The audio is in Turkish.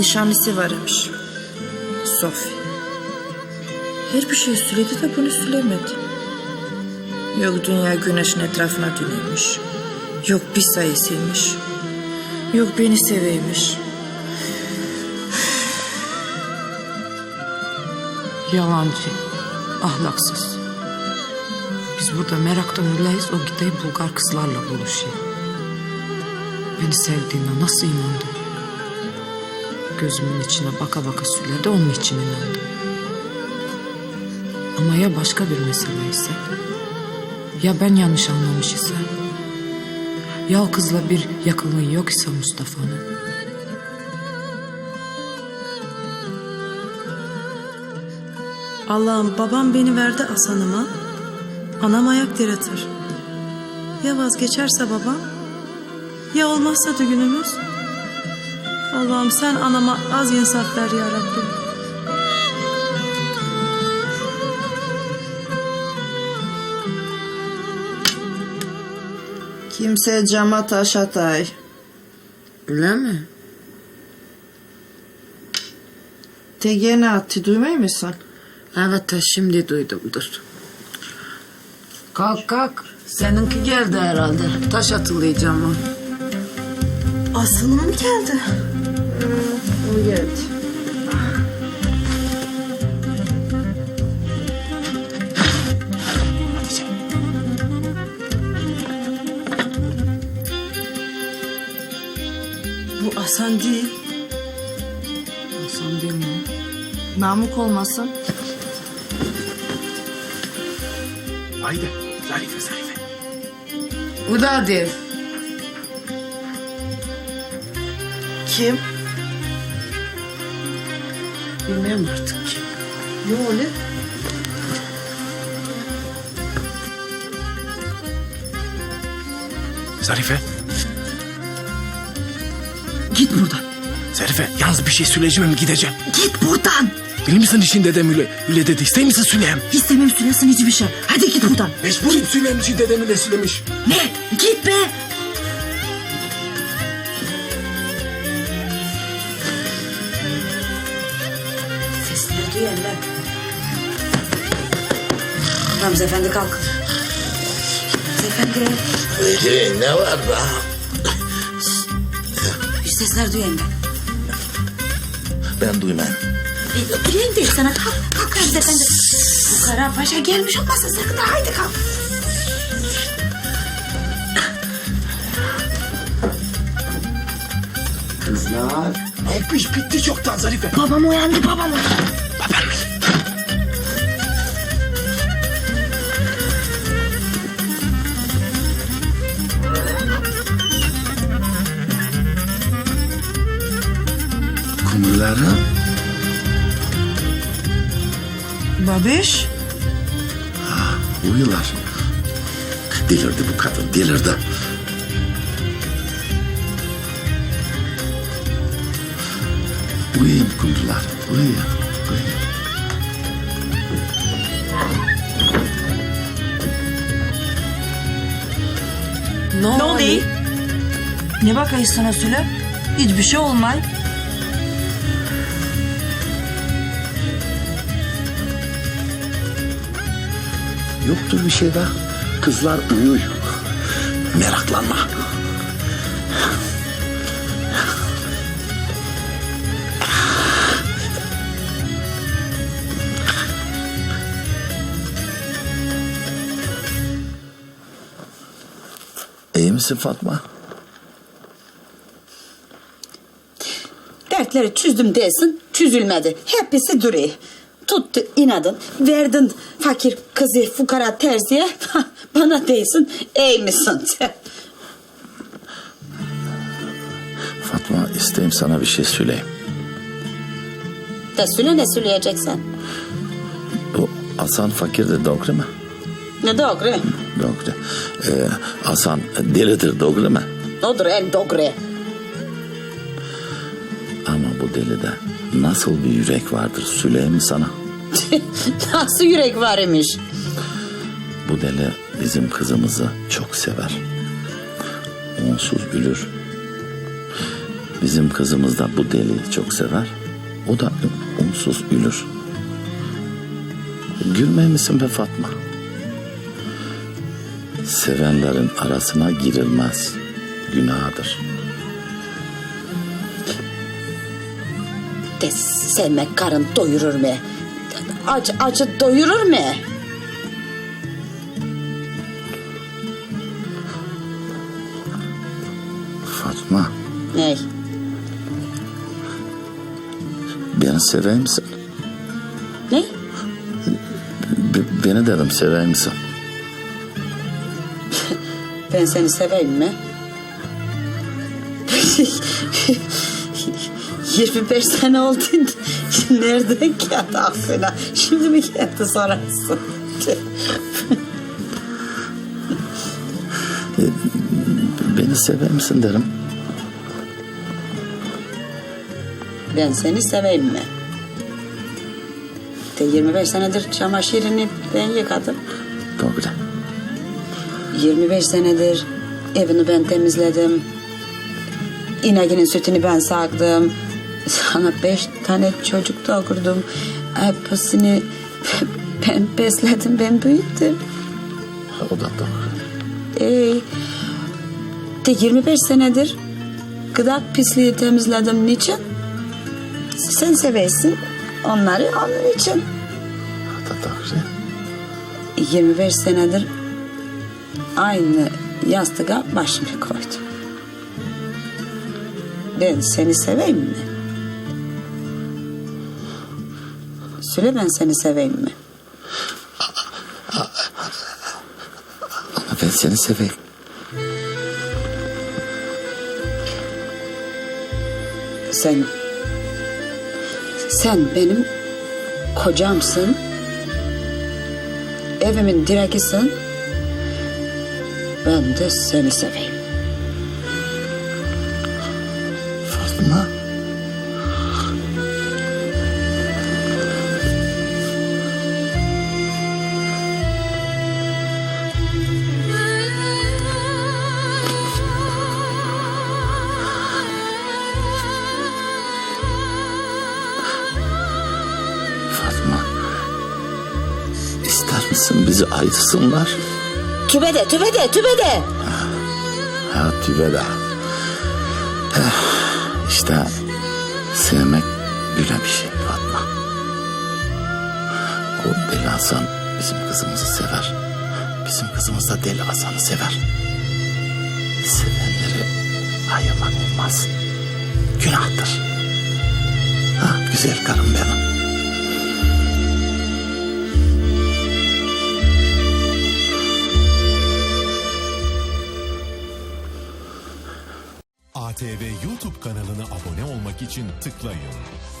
Nişanlısı varmış. Sophie. Her bir şey söyledi de bunu söylemedi. Yok dünya güneşin etrafına dönüyormuş. Yok bir sayısıymış. Yok beni seveymiş. Yalancı, ahlaksız. Biz burada meraktan öleyiz, o gideyim Bulgar kızlarla buluşuyor. Beni sevdiğine nasıl inandı? Gözümün içine baka baka söyledi, onun için inandım. Ama ya başka bir mesele ise? Ya ben yanlış anlamış ise? Ya o kızla bir yakınlığı yok ise Mustafa'nın? Allah'ım babam beni verdi Hasan'ıma. Anam ayak diretir. Ya vazgeçerse babam? Ya olmazsa düğünümüz? Allah'ım sen anama az insaf ver ya Rabbim. Kimse cama taş atay. Öyle mi? Tegene attı duymuyor musun? Evet de şimdi duydumdur. Kalk kalk. Seninki geldi herhalde. Taş atılacağım o. Aslı'nın mı geldi? O geldi. Bu Hasan değil. Hasan değil mi? Namık olmasın. Haydi Zarife Zarife. Bu da değil. Kim? Bilmem artık. Ne oluyor? Zarife. Git buradan. Zarife yalnız bir şey söyleyeceğim gideceğim. Git buradan. Bilir misin için dedem öyle, öyle dedi. İster misin söyleyeyim? İstemem söylesin hiçbir şey. Hadi git buradan. Mecburum söyleyeyim için dedem öyle söylemiş. Ne? Git be. Lan. Ramzi Efendi kalk. Ramzi Efendi. Peki ne var be? Bir sesler duyuyorum ben. Ben duymam. Bir Duyayım değil sana. Kalk, kalk Ramzi Efendi. Bu kara paşa gelmiş olmasın sakın ha. Haydi kalk. Kızlar. Bu iş bitti çoktan Zarife. Babam uyandı babam uyandı. Kumrularım. Babiş. Uyular. Delirdi bu kadın delirdi. Uyuyun kumrular. Uyuyun. Ne, Ne oluyor? Ne bakayım sana söyle? Hiçbir şey olmay. Yoktur bir şey daha. Kızlar uyuyor. Meraklanma. Misin Fatma? Dertleri çözdüm desin, çözülmedi. Hepsi duruyor. Tuttu inadın, verdin fakir kızı fukara terziye. Bana değilsin, ey misin? Fatma isteyeyim sana bir şey söyleyeyim. De söyle ne söyleyeceksen. Bu Hasan fakirdir doğru mu? Ne doğru? Doğru. Ee, Hasan delidir doğru mu? En doğru. Ama bu delide nasıl bir yürek vardır mi sana? Nasıl yürek var imiş? Bu deli bizim kızımızı çok sever. Onsuz ölür. Bizim kızımız da bu deliyi çok sever. O da unsuz ülür. Gülmey misin be Fatma? Sevenlerin arasına girilmez. Günahdır. De sevmek karın doyurur mu? Acı acı doyurur mu? Fatma, Ney? beni sever misin? Ne? Be- beni dedim sever misin? Ben seni seveyim mi? 25 sene oldu. Nereden geldi aklına? Şimdi mi geldi sorarsın? Beni sever misin derim. Ben seni seveyim mi? De 25 senedir çamaşırını ben yıkadım. Doğru. 25 senedir evini ben temizledim. İneginin sütünü ben sağdım. Sana beş tane çocuk doğurdum. Hepsini ben besledim, ben büyüttüm. O da doğru. Ee, de 25 senedir gıda pisliği temizledim. Niçin? Sen seversin onları onun için. O da doğru. 25 senedir aynı yastığa başımı koydum. Ben seni seveyim mi? Söyle ben seni seveyim mi? Ama ben seni seveyim. Sen sen benim kocamsın. Evimin direkisin. Ben de seni seveyim. Fatma. Fatma. İster misin bizi ayrısınlar? Tübede, tübede, tübede. Ha tüveda. Eh, İşte sevmek böyle bir şey Fatma. O deli Hasan bizim kızımızı sever. Bizim kızımız da deli Hasan'ı sever. Sevenleri ayırmak olmaz. Günahtır. Ha, güzel karım benim. ATV YouTube kanalına abone olmak için tıklayın.